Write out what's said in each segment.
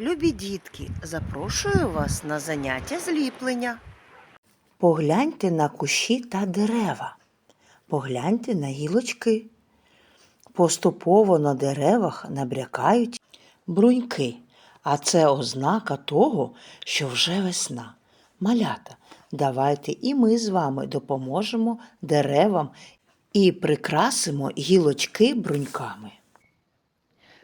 Любі дітки, запрошую вас на заняття зліплення. Погляньте на кущі та дерева. Погляньте на гілочки. Поступово на деревах набрякають бруньки, а це ознака того, що вже весна. Малята, давайте і ми з вами допоможемо деревам і прикрасимо гілочки бруньками.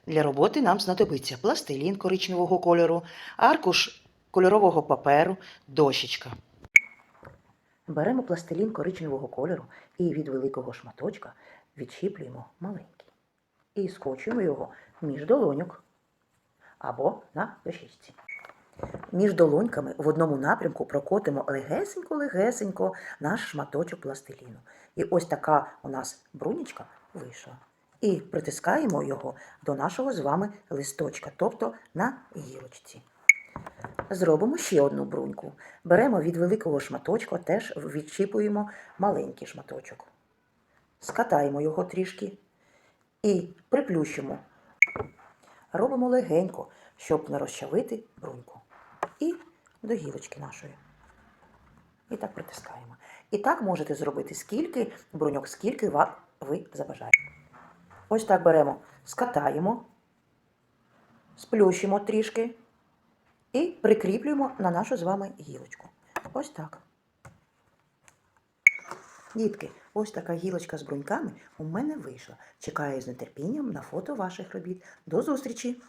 Для роботи нам знадобиться пластилін коричневого кольору, аркуш кольорового паперу, дощечка. Беремо пластилін коричневого кольору і від великого шматочка відщіплюємо маленький. І скочуємо його між долоньок або на дощечці. Між долоньками в одному напрямку прокотимо легесенько-легесенько наш шматочок пластиліну. І ось така у нас брунічка вийшла. І притискаємо його до нашого з вами листочка, тобто на гілочці. Зробимо ще одну бруньку. Беремо від великого шматочка, теж відчіпуємо маленький шматочок. Скатаємо його трішки і приплющимо. Робимо легенько, щоб не розчавити бруньку. І до гілочки нашої. І так притискаємо. І так можете зробити скільки бруньок, скільки ви забажаєте. Ось так беремо, скатаємо, сплющимо трішки і прикріплюємо на нашу з вами гілочку. Ось так. Дітки, ось така гілочка з бруньками у мене вийшла. Чекаю з нетерпінням на фото ваших робіт. До зустрічі!